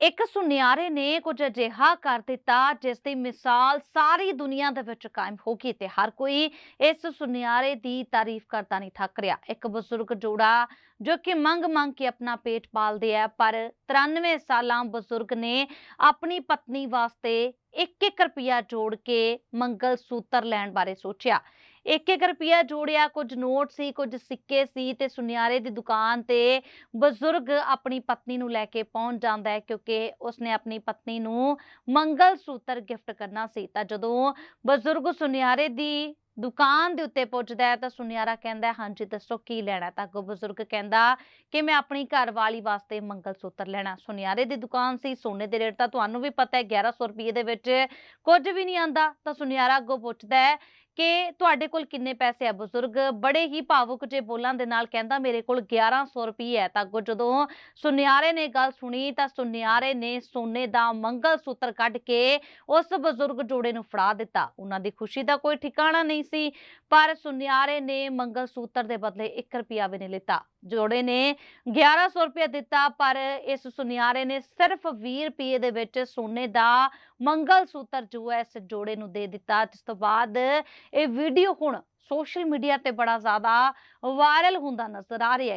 ਇੱਕ ਸੁਨਿਆਰੇ ਨੇ ਕੁਝ ਅਜਿਹਾ ਕਰ ਦਿੱਤਾ, ਜਿਸ ਦੀ ਮਿਸਾਲ ਸਾਰੀ ਦੁਨੀਆ ਦੇ ਵਿੱਚ ਕਾਇਮ ਹੋ ਗਈ ਤੇ ਹਰ ਕੋਈ ਇਸ ਸੁਨਿਆਰੇ ਦੀ ਤਾਰੀਫ ਕਰਦਾ ਨਹੀਂ ਥੱਕ ਰਿਹਾ। ਇੱਕ ਬਜ਼ੁਰਗ ਜੋੜਾ ਜੋ ਕਿ ਮੰਗ ਮੰਗ ਕੇ ਆਪਣਾ ਪੇਟ ਪਾਲਦੇ ਆ, ਪਰ 93 ਸਾਲਾਂ ਬਜ਼ੁਰਗ ਨੇ ਆਪਣੀ ਪਤਨੀ ਵਾਸਤੇ 1-1 ਰੁਪਿਆ ਜੋੜ ਕੇ ਮੰਗਲ ਸੂਤਰ ਲੈਣ ਬਾਰੇ ਸੋਚਿਆ। ਇੱਕ ਇੱਕ ਰੁਪਿਆ ਜੋੜਿਆ, ਕੁਝ ਨੋਟ ਸੀ, ਕੁਝ ਸਿੱਕੇ ਸੀ ਤੇ ਸੁਨਿਆਰੇ ਦੀ ਦੁਕਾਨ ਤੇ ਬਜ਼ੁਰਗ ਆਪਣੀ ਪਤਨੀ ਨੂੰ ਲੈ ਕੇ ਪਹੁੰਚ ਜਾਂਦਾ ਹੈ ਕਿਉਂਕਿ ਉਸਨੇ ਆਪਣੀ ਪਤਨੀ ਨੂੰ ਮੰਗਲ ਸੂਤਰ ਗਿਫਟ ਕਰਨਾ ਸੀ। ਤਾਂ ਜਦੋਂ ਬਜ਼ੁਰਗ ਸੁਨਿਆਰੇ ਦੀ ਦੁਕਾਨ ਦੇ ਉੱਤੇ ਪੁੱਜਦਾ ਹੈ ਤਾਂ ਸੁਨਿਆਰਾ ਕਹਿੰਦਾ ਹਾਂਜੀ, ਦੱਸੋ ਕੀ ਲੈਣਾ? ਤਾਂ ਅੱਗੋਂ ਬਜ਼ੁਰਗ ਕਹਿੰਦਾ ਕਿ, ਮੈਂ ਆਪਣੀ ਘਰਵਾਲੀ ਵਾਸਤੇ ਮੰਗਲ ਸੂਤਰ ਲੈਣਾ। ਸੁਨਿਆਰੇ ਦੀ ਦੁਕਾਨ ਸੀ, ਸੋਨੇ ਦੇ ਰੇਟ ਤਾਂ ਤੁਹਾਨੂੰ ਵੀ ਪਤਾ ਹੈ 1100 ਰੁਪਏ ਦੇ ਵਿੱਚ ਕੁਝ ਵੀ ਨਹੀਂ ਆਂਦਾ ਤਾਂ ਸੁਨਿਆਰਾ ਅੱਗੋਂ ਪੁੱਛਦਾ ਹੈ ਕਿ ਤੁਹਾਡੇ ਕੋਲ ਕਿੰਨੇ ਪੈਸੇ ਆ ਬਜ਼ੁਰਗ? ਬੜੇ ਹੀ ਭਾਵੁਕ ਜੇ ਬੋਲਾਂ ਦੇ ਨਾਲ ਕਹਿੰਦਾ, ਮੇਰੇ ਕੋਲ 1100 ਰੁਪਏ ਹੈ ਤਾਂ ਅੱਗੋਂ ਜਦੋਂ ਸੁਨਿਆਰੇ ਨੇ ਗੱਲ ਸੁਣੀ, ਤਾਂ ਸੁਨਿਆਰੇ ਨੇ ਸੋਨੇ ਦਾ ਮੰਗਲ ਸੂਤਰ ਕੱਢ ਕੇ ਉਸ ਬਜ਼ੁਰਗ ਜੋੜੇ ਨੂੰ ਫੜਾ ਦਿੱਤਾ। ਉਹਨਾਂ ਦੀ ਖੁਸ਼ੀ ਦਾ ਕੋਈ ਠਿਕਾਣਾ ਨਹੀਂ ਸੀ, ਪਰ ਸੁਨਿਆਰੇ ਨੇ ਮੰਗਲ ਸੂਤਰ ਦੇ ਬਦਲੇ 1 ਰੁਪਿਆ ਵੀ ਨਹੀਂ ਲਿੱਤਾ। ਜੋੜੇ ਨੇ। 1100 ਰੁਪਏ ਦਿੱਤਾ, ਪਰ ਇਸ ਸੁਨਿਆਰੇ ਨੇ ਸਿਰਫ 20 ਰੁਪਏ ਦੇ ਵਿੱਚ ਸੋਨੇ ਦਾ ਮੰਗਲ ਸੂਤਰ ਜੋ ਹੈ, ਇਸ ਜੋੜੇ ਨੂੰ ਦੇ ਦਿੱਤਾ। ਜਿਸ ਤੋਂ ਬਾਅਦ ਇਹ ਵੀਡੀਓ ਹੁਣ ਸੋਸ਼ਲ ਮੀਡੀਆ ਤੇ ਬੜਾ ਜ਼ਿਆਦਾ ਵਾਇਰਲ ਹੁੰਦਾ ਨਜ਼ਰ ਆ ਰਿਹਾ ਹੈ।